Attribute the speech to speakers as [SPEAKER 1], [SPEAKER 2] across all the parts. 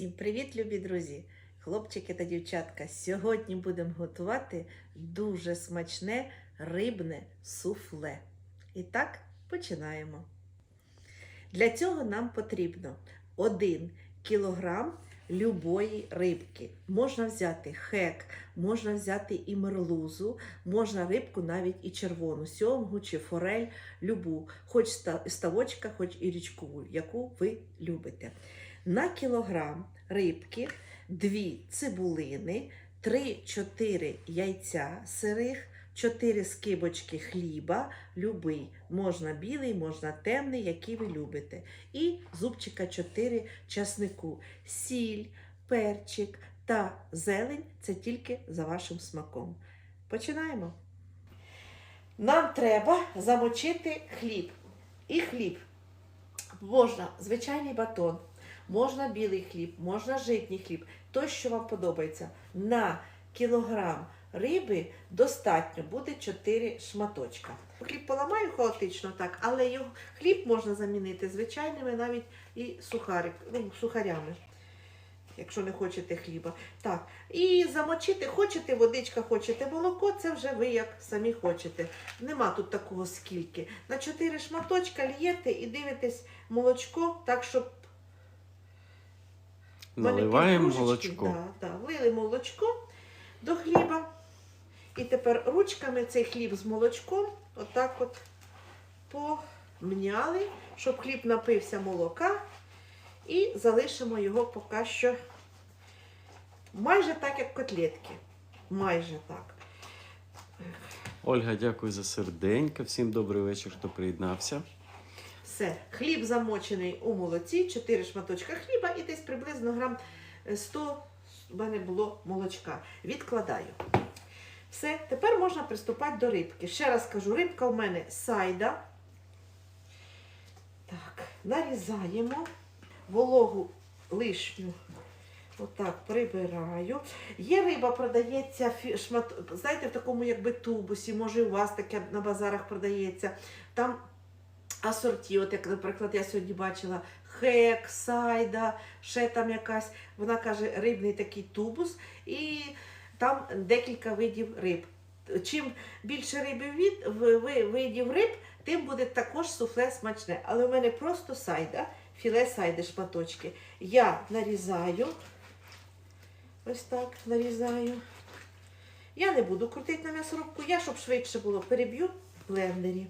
[SPEAKER 1] Всім привіт, любі друзі! Хлопчики та дівчатка! Сьогодні будемо готувати дуже смачне рибне суфле. І так, починаємо. Для цього нам потрібно 1 кілограм любої рибки. Можна взяти хек, можна взяти і мерлузу, можна рибку навіть і червону, сьомгу чи форель, любу, хоч ставочка, хоч і річкову, яку ви любите. На кілограм рибки, 2 цибулини, 3-4 яйця сирих, 4 скибочки хліба, любий, можна білий, можна темний, який ви любите. І зубчика 4 часнику, сіль, перчик та зелень це тільки за вашим смаком. Починаємо. Нам треба замочити хліб. І хліб можна звичайний батон, можна білий хліб, можна житній хліб, той, що вам подобається. На кілограм риби достатньо буде 4 шматочка. Хліб поламаю хаотично так, але його хліб можна замінити звичайними навіть і сухарик, ну, сухарями. Якщо не хочете хліба. Так, і замочити, хочете водичка, хочете молоко, це вже ви як самі хочете. Нема тут такого скільки. На 4 шматочка л'єте і дивитесь молочко, так, щоб
[SPEAKER 2] Наливаємо
[SPEAKER 1] півкружечки,
[SPEAKER 2] молочко.
[SPEAKER 1] Да, да, влили молочко до хліба. І тепер ручками цей хліб з молочком отак от помняли, щоб хліб напився молока. І залишимо його поки що майже так, як котлетки. Майже так.
[SPEAKER 2] Ольга, дякую за серденько. Всім добрий вечір, хто приєднався.
[SPEAKER 1] Все, хліб замочений у молоці, 4 шматочка хліба і десь приблизно грам е, 100 в мене було молочка. Відкладаю. Все, тепер можна приступати до рибки. Ще раз кажу, рибка у мене сайда. Так, нарізаємо вологу лишню. Отак прибираю. Є риба, продається шмат, знаєте, в такому якби тубусі, може у вас таке на базарах продається. Там асорті, от як, наприклад, я сьогодні бачила хек, сайда, ще там якась, вона каже, рибний такий тубус, і там декілька видів риб. Чим більше риби від, видів риб, тим буде також суфле смачне. Але у мене просто сайда, філе сайди, шматочки. Я нарізаю, ось так нарізаю. Я не буду крутити на м'ясорубку, я, щоб швидше було, переб'ю в блендері.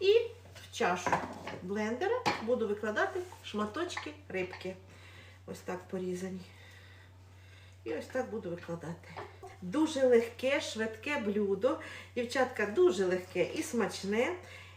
[SPEAKER 1] І в чашу блендера буду викладати шматочки рибки. Ось так порізані. І ось так буду викладати. Дуже легке, швидке блюдо. Дівчатка, дуже легке і смачне.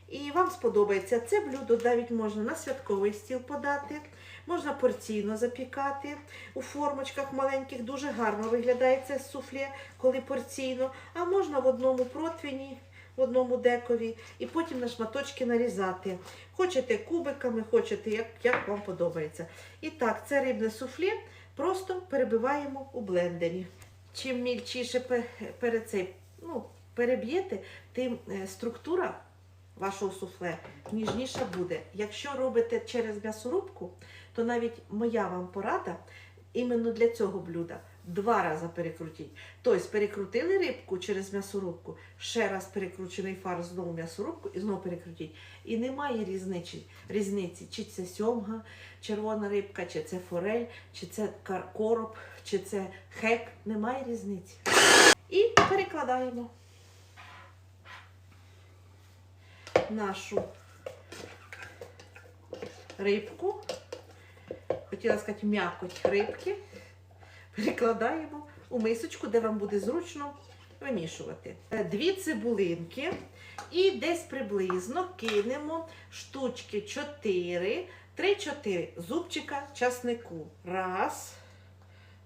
[SPEAKER 1] І вам сподобається це блюдо, навіть можна на святковий стіл подати, можна порційно запікати у формочках маленьких. Дуже гарно виглядає це суфле, коли порційно, а можна в одному противні в одному декові і потім на шматочки нарізати. Хочете кубиками, хочете, як, як вам подобається. І так, це рибне суфле просто перебиваємо у блендері. Чим мільчіше перед цей, ну, переб'єте, тим е, структура вашого суфле ніжніша буде. Якщо робите через м'ясорубку, то навіть моя вам порада іменно для цього блюда два рази перекрутіть. Тобто перекрутили рибку через м'ясорубку, ще раз перекручений фарш знову м'ясорубку і знову перекрутіть. І немає різниці, різниці, чи це сьомга, червона рибка, чи це форель, чи це короб, чи це хек. Немає різниці. І перекладаємо нашу рибку. Хотіла сказати м'якоть рибки перекладаємо у мисочку, де вам буде зручно вимішувати. Е, Дві цибулинки і десь приблизно кинемо штучки 4, 3-4 зубчика часнику. Раз,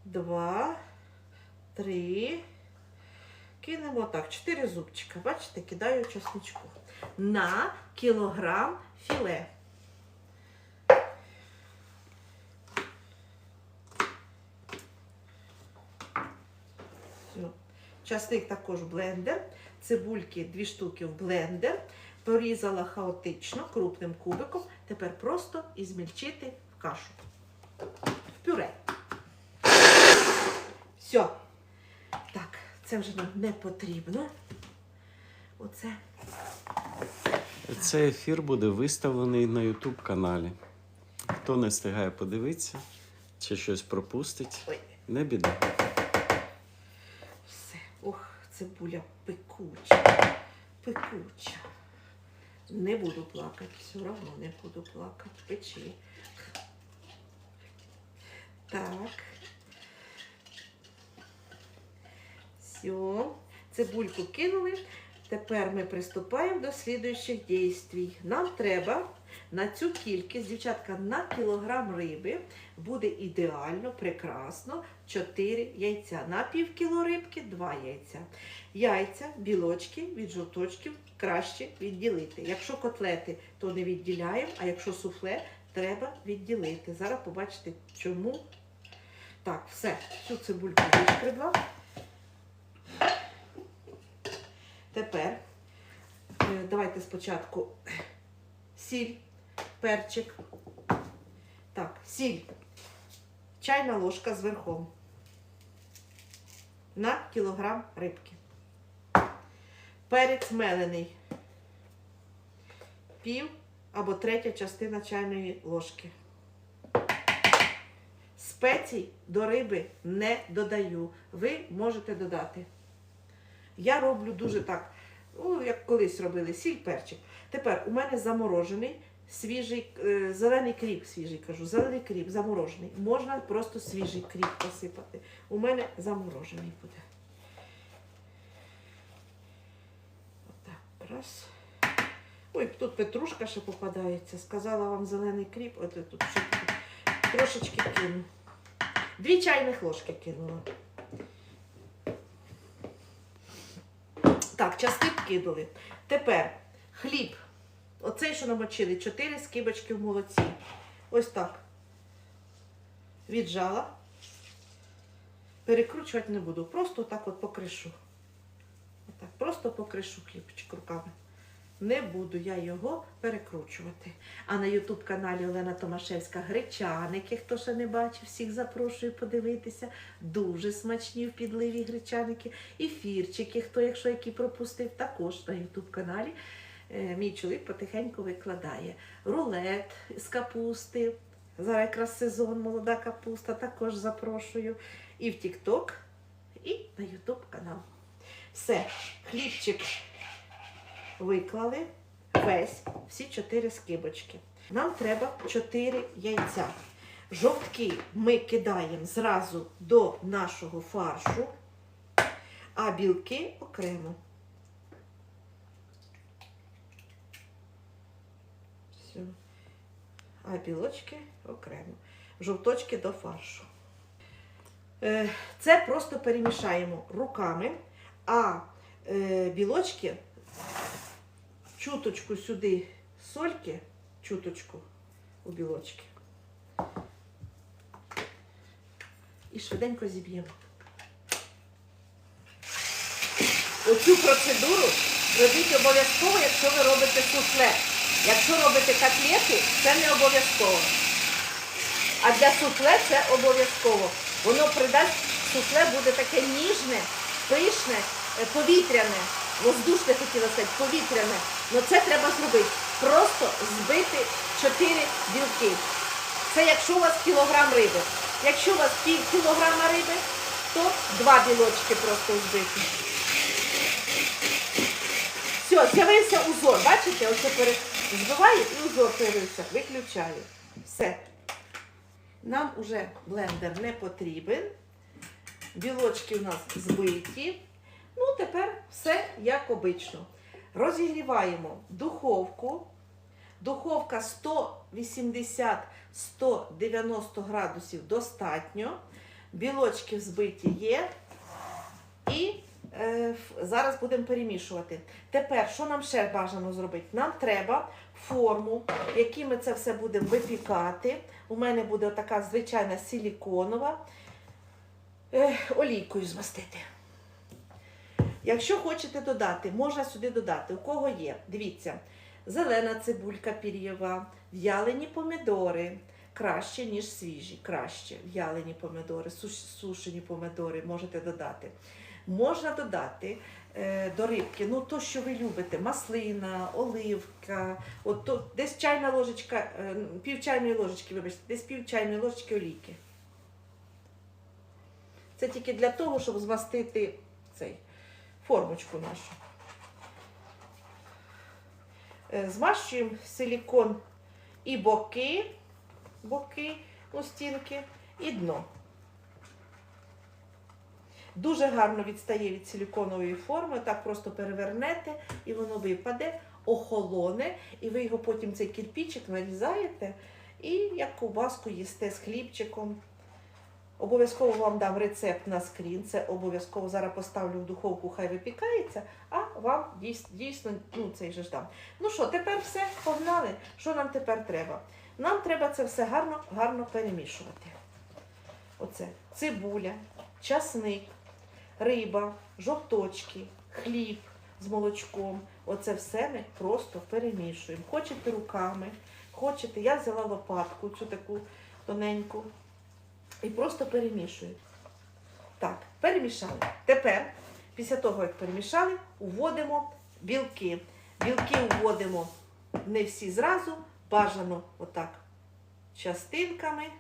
[SPEAKER 1] два, три. Кинемо так, 4 зубчика. Бачите, кидаю часничку. На кілограм філе. Все. Часник також блендер, цибульки дві штуки в блендер, порізала хаотично крупним кубиком. Тепер просто ізмільчити в кашу. В пюре. Все. Так, це вже нам не потрібно. Оце.
[SPEAKER 2] Цей ефір буде виставлений на YouTube каналі. Хто не встигає подивитися чи щось пропустить,
[SPEAKER 1] Ой.
[SPEAKER 2] не біда.
[SPEAKER 1] Все. Ох, цибуля пекуча. Пекуча. Не буду плакати, все одно не буду плакати. Печи. Так. Все. Цибульку кинули. Тепер ми приступаємо до слідуючих дійствій. Нам треба на цю кількість, дівчатка, на кілограм риби буде ідеально, прекрасно 4 яйця. На пів кіло рибки 2 яйця. Яйця, білочки від жовточків краще відділити. Якщо котлети, то не відділяємо, а якщо суфле, треба відділити. Зараз побачите, чому. Так, все, цю цибульку вишкребла. Тепер е, давайте спочатку сіль, перчик. Так, сіль. Чайна ложка з верхом. На кілограм рибки. Перець мелений. Пів або третя частина чайної ложки. Спецій до риби не додаю. Ви можете додати. Я роблю дуже так, ну, як колись робили, сіль, перчик. Тепер у мене заморожений свіжий, е, зелений кріп, свіжий кажу, зелений кріп заморожений. Можна просто свіжий кріп посипати. У мене заморожений буде. Отак, раз. Ой, тут петрушка ще попадається. Сказала вам зелений кріп, от тут ще трошечки кину. Дві чайних ложки кинула. Так, частик кинули. Тепер хліб. Оцей, що намочили, 4 скибочки в молоці. Ось так. Віджала. Перекручувати не буду. Просто так от покришу. Отак, просто покришу хлібчик руками. Не буду я його перекручувати. А на Ютуб каналі Олена Томашевська гречаники, хто ще не бачив, всіх запрошую подивитися. Дуже смачні в підливі гречаники. Ефірчики, хто, якщо які пропустив, також на Ютуб каналі. Е, Мій чоловік потихеньку викладає. Рулет з капусти. Зараз якраз сезон, молода капуста, також запрошую. І в Тік-Ток, і на Ютуб канал. Все, хлібчик виклали весь, всі чотири скибочки. Нам треба 4 яйця. Жовтки ми кидаємо зразу до нашого фаршу, а білки окремо. Все. А білочки окремо. Жовточки до фаршу. Е, Це просто перемішаємо руками, а е, білочки чуточку сюди сольки, чуточку у білочки. І швиденько зіб'ємо. Оцю процедуру робіть обов'язково, якщо ви робите суфле. Якщо робите котлети, це не обов'язково. А для суфле це обов'язково. Воно придасть суфле буде таке ніжне, пишне, е, повітряне. Воздушне хотіла сказати, повітряне. Ну це треба зробити. Просто збити 4 білки. Це якщо у вас кілограм риби. Якщо у вас пів кілограма риби, то два білочки просто збити. Все, з'явився узор. Бачите, оце пере... збиваю і узор. Виключаю. Все. Нам уже блендер не потрібен. Білочки у нас збиті. Ну, тепер все як обично. Розігріваємо духовку. Духовка 180-190 градусів достатньо. Білочки взбиті є. І зараз будемо перемішувати. Тепер, що нам ще бажано зробити? Нам треба форму, в якій ми це все будемо випікати. У мене буде така звичайна силіконова. Е, олійкою змастити. Якщо хочете додати, можна сюди додати. У кого є? Дивіться, зелена цибулька пір'єва, в'ялені помідори, краще, ніж свіжі. Краще. В'ялені помидори, сушені помидори можете додати. Можна додати е, до рибки, ну то, що ви любите, маслина, оливка, от то, десь чайна ложечка, е, пів чайної ложечки, вибачте, десь пів чайної ложечки олійки. Це тільки для того, щоб змастити цей формочку нашу. Е, Змащуємо силікон і боки, боки, ну, стінки, і дно. Дуже гарно відстає від силіконової форми, так просто перевернете, і воно випаде, охолоне, і ви його потім цей кирпичик нарізаєте і як ковбаску їсте з хлібчиком. Обов'язково вам дам рецепт на скрін. Це обов'язково зараз поставлю в духовку, хай випікається, а вам дійс- дійсно ну, цей же ж дам. Ну що, тепер все, погнали. Що нам тепер треба? Нам треба це все гарно, гарно перемішувати. Оце цибуля, часник, риба, жовточки, хліб з молочком. Оце все ми просто перемішуємо. Хочете руками, хочете. Я взяла лопатку, цю таку тоненьку, і просто перемішую. Так, перемішали. Тепер, після того, як перемішали, уводимо білки. Білки вводимо не всі зразу, бажано отак частинками.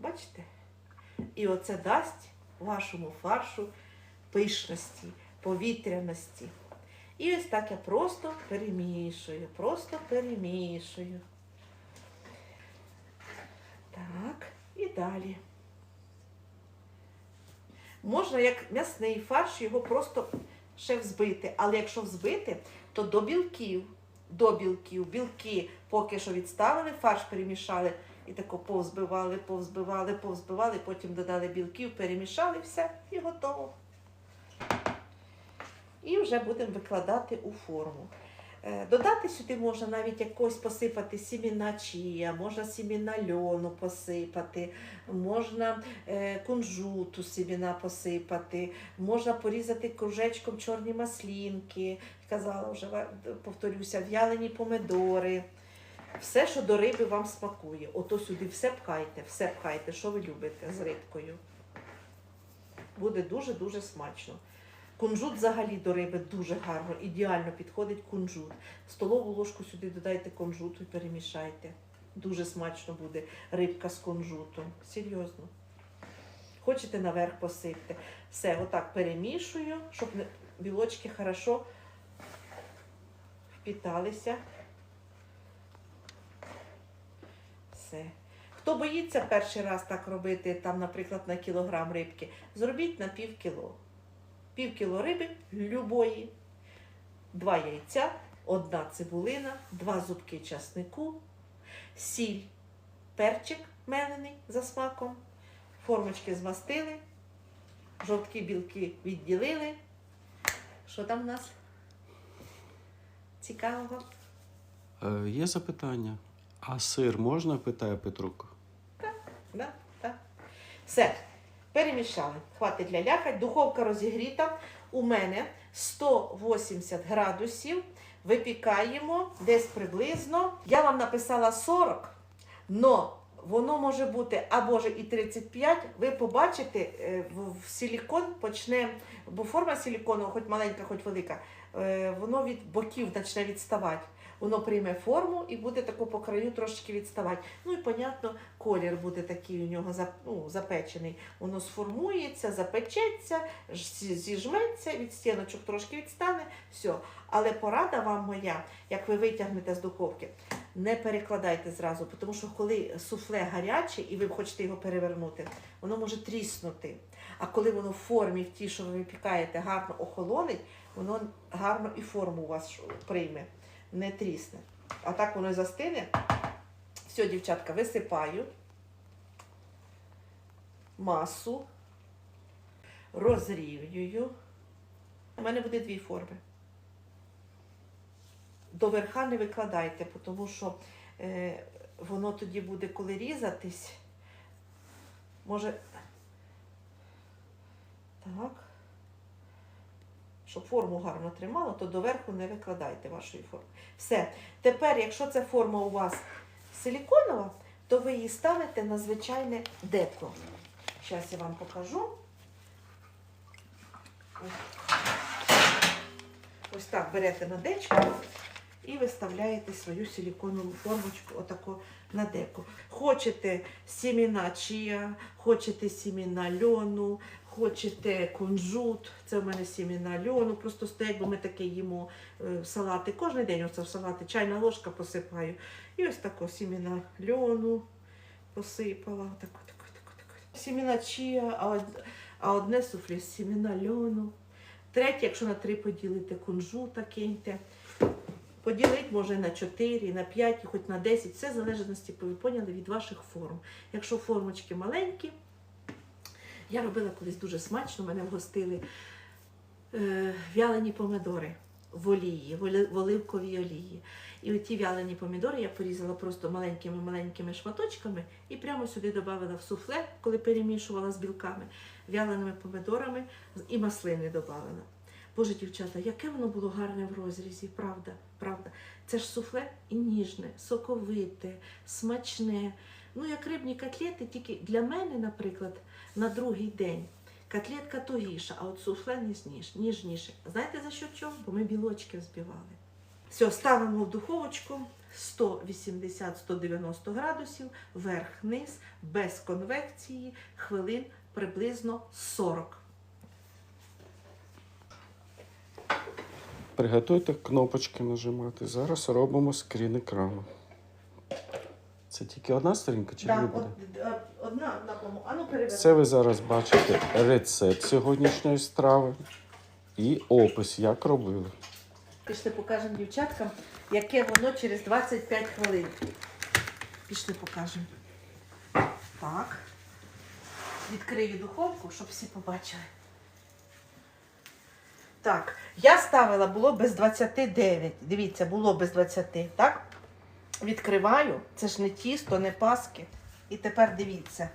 [SPEAKER 1] Бачите? І оце дасть вашому фаршу пишності, повітряності. І ось так я просто перемішую, просто перемішую. Так, і далі. Можна як м'ясний фарш його просто ще взбити. Але якщо взбити, то до білків, до білків, білки поки що відставили, фарш перемішали і тако повзбивали, повзбивали, повзбивали, потім додали білків, перемішали, все, і готово. І вже будемо викладати у форму. Е, Додати сюди можна навіть якось посипати сіміна чія, можна сіміна льону посипати, можна е, кунжуту сіміна посипати, можна порізати кружечком чорні маслінки, казала вже, повторюся, в'ялені помидори. Все, що до риби вам смакує. Ото сюди все пхайте, все пхайте, що ви любите з рибкою. Буде дуже-дуже смачно. Кунжут взагалі до риби дуже гарно, ідеально підходить кунжут. Столову ложку сюди додайте кунжуту і перемішайте. Дуже смачно буде рибка з кунжутом. Серйозно. Хочете наверх посипте. Все, отак перемішую, щоб білочки хорошо впіталися. Все. Хто боїться перший раз так робити, там, наприклад, на кілограм рибки, зробіть на пів кіло. Пів кіло риби любої, два яйця, одна цибулина, два зубки часнику, сіль, перчик мелений за смаком, формочки змастили, жовткі білки відділили. Що там у нас? Цікавого?
[SPEAKER 2] Е, є запитання. А сир можна? питає Петрук.
[SPEAKER 1] Да? Так. Все. Перемішали. Хватить лялякать. Духовка розігріта. У мене 180 градусів. Випікаємо десь приблизно. Я вам написала 40, но воно може бути або ж і 35. Ви побачите, е, в, силікон почне, бо форма силікону, хоч маленька, хоч велика, воно від боків почне відставати. Воно прийме форму і буде тако по краю трошки відставати. Ну і, понятно, колір буде такий у нього ну, запечений. Воно сформується, запечеться, зіжметься, від стіночок трошки відстане, все. Але порада вам моя, як ви витягнете з духовки, не перекладайте зразу, тому що коли суфле гаряче і ви хочете його перевернути, воно може тріснути. А коли воно в формі, в тій, що ви випікаєте, гарно охолонить, воно гарно і форму у вас прийме, не трісне. А так воно застине. Все, дівчатка, висипаю масу, розрівнюю. У мене буде дві форми. До верха не викладайте, тому що е, воно тоді буде, коли різатись, може. Так. Щоб форму гарно тримало, то доверху не викладайте вашої форми. Все. Тепер, якщо ця форма у вас силіконова, то ви її ставите на звичайне деко. Зараз я вам покажу. Ось так берете на дечко і виставляєте свою силіконову формочку отако на деко. Хочете сіміна чия, хочете сіміна льону, хочете кунжут. Це в мене сіміна льону. Просто стоять, бо ми таке їмо е, салати. Кожен день оце в салати. Чайна ложка посипаю. І ось тако сіміна льону посипала. Тако, тако, тако, тако. Сіміна чия, а, одне суфлі з льону. Третє, якщо на три поділити кунжута, киньте. Поділити може на 4, на 5, хоч на 10. Все в залежності, поняли, від ваших форм. Якщо формочки маленькі, я робила колись дуже смачно, мене вгостили е, вялені помидори в олії, в оливковій олії. І оті вялені помідори я порізала просто маленькими-маленькими шматочками і прямо сюди додавала в суфле, коли перемішувала з білками, вяленими помидорами і маслини додавала. Боже, дівчата, яке воно було гарне в розрізі, правда, правда. Це ж суфле і ніжне, соковите, смачне. Ну, як рибні котлети, тільки для мене, наприклад, на другий день котлетка тугіша, а от суфле ніжніше. Знаєте за що чому? Бо ми білочки взбивали. Все, ставимо в духовочку 180-190 градусів, верх-низ, без конвекції, хвилин приблизно 40.
[SPEAKER 2] Приготуйте кнопочки нажимати. Зараз робимо скрін екрану. Це тільки одна сторінка чи дві
[SPEAKER 1] Да,
[SPEAKER 2] буде?
[SPEAKER 1] од- од- одна, одна кому. А ну переверни.
[SPEAKER 2] Це ви зараз бачите рецепт сьогоднішньої страви і опис, як робили.
[SPEAKER 1] Пішли покажемо дівчаткам, яке воно через 25 хвилин. Пішли покажемо. Так. Відкрию духовку, щоб всі побачили. Так, я ставила, було без 29. Дивіться, було без 20, так? Відкриваю. Це ж не тісто, не паски. І тепер дивіться.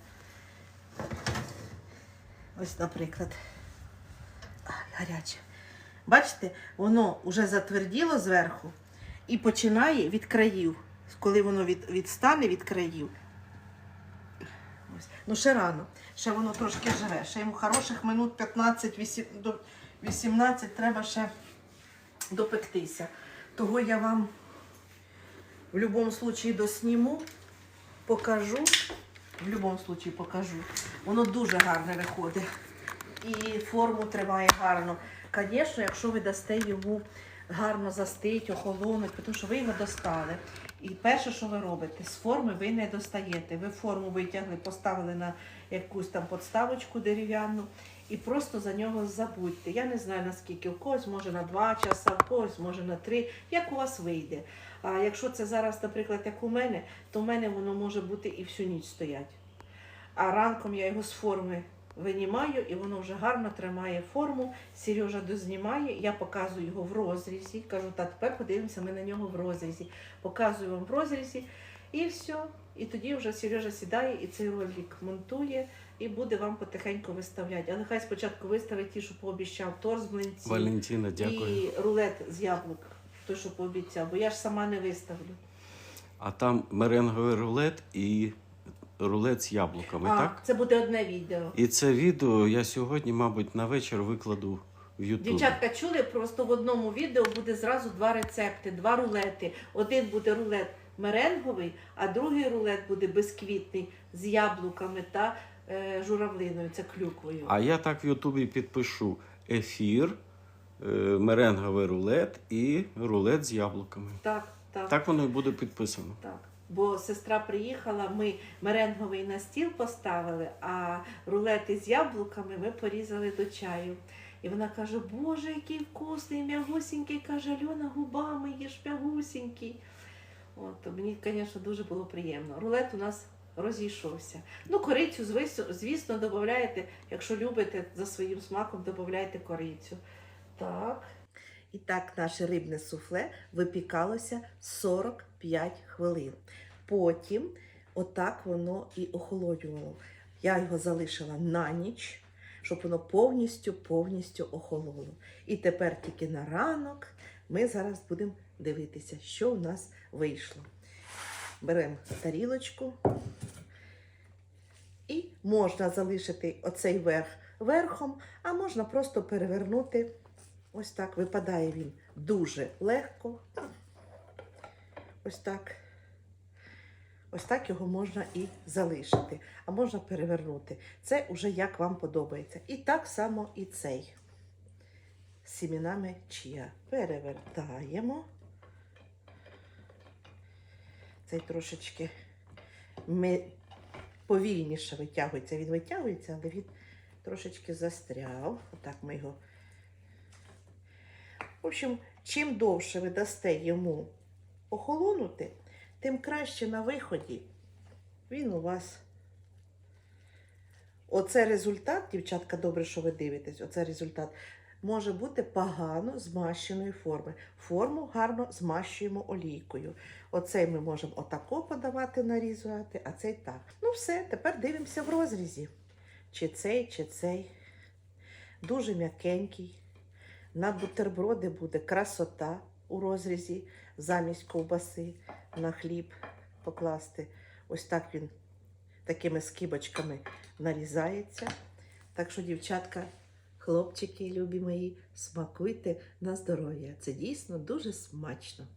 [SPEAKER 1] Ось, наприклад. Гаряче. Бачите, воно вже затверділо зверху і починає від країв. Коли воно від, відстане від країв. Ось. Ну, ще рано. Ще воно трошки живе. Ще йому хороших минут 15 вісім- до 18 треба ще допектися. Того я вам в будь-якому випадку досніму, покажу. В будь-якому покажу. Воно дуже гарне виходить. І форму тримає гарно. Звісно, якщо ви дасте йому гарно застить, охолонуть, тому що ви його достали. І перше, що ви робите, з форми ви не достаєте. Ви форму витягли, поставили на якусь там подставочку дерев'яну і просто за нього забудьте. Я не знаю наскільки у когось, може на 2 часа, у когось, може на 3, як у вас вийде. А якщо це зараз, наприклад, як у мене, то в мене воно може бути і всю ніч стоять. А ранком я його з форми винімаю, і воно вже гарно тримає форму. Сережа дознімає, я показую його в розрізі. Кажу, та тепер подивимося ми на нього в розрізі. Показую вам в розрізі, і все. І тоді вже Сережа сідає і цей ролик монтує і буде вам потихеньку виставляти. Але хай спочатку виставить ті, що пообіцяв, торт з
[SPEAKER 2] Валентина, дякую.
[SPEAKER 1] і рулет з яблук, той, що пообіцяв, бо я ж сама не виставлю.
[SPEAKER 2] А там меренговий рулет і рулет з яблуками,
[SPEAKER 1] а,
[SPEAKER 2] так?
[SPEAKER 1] це буде одне відео.
[SPEAKER 2] І це відео я сьогодні, мабуть, на вечір викладу в Ютубі.
[SPEAKER 1] Дівчатка чули, просто в одному відео буде зразу два рецепти, два рулети. Один буде рулет меренговий, а другий рулет буде безквітний з яблуками та журавлиною, це клюквою.
[SPEAKER 2] А я так в Ютубі підпишу ефір, е, меренговий рулет і рулет з яблуками.
[SPEAKER 1] Так, так, так,
[SPEAKER 2] воно і буде підписано. Так.
[SPEAKER 1] Бо сестра приїхала, ми меренговий на стіл поставили, а рулети з яблуками ми порізали до чаю. І вона каже: Боже, який вкусний, м'ягусінький, каже Альона, губами їж м'ягусінький. От, мені, звісно, дуже було приємно. Рулет у нас розійшовся. Ну, корицю, звісно, додаєте, якщо любите за своїм смаком, додайте корицю. Так. І так наше рибне суфле випікалося 45 хвилин. Потім отак воно і охолоджувало. Я його залишила на ніч, щоб воно повністю повністю охололо. І тепер тільки на ранок ми зараз будемо дивитися, що у нас вийшло. Беремо тарілочку. І можна залишити оцей верх верхом, а можна просто перевернути. Ось так випадає він дуже легко. Ось так. Ось так його можна і залишити, а можна перевернути. Це вже як вам подобається. І так само і цей сімінами чия. Перевертаємо. Цей трошечки. Повільніше витягується. Він витягується, але він трошечки застряв. Отак ми його. В общем, чим довше ви дасте йому охолонути, тим краще на виході він у вас. Оце результат, дівчатка, добре, що ви дивитесь, оце результат може бути погано змащеної форми. Форму гарно змащуємо олійкою. Оцей ми можемо отако подавати, нарізати, а цей так. Ну все, тепер дивимося в розрізі. Чи цей, чи цей. Дуже м'якенький. На бутерброди буде красота у розрізі замість ковбаси на хліб покласти. Ось так він такими скибочками нарізається. Так що, дівчатка, хлопчики, любі мої, смакуйте на здоров'я. Це дійсно дуже смачно.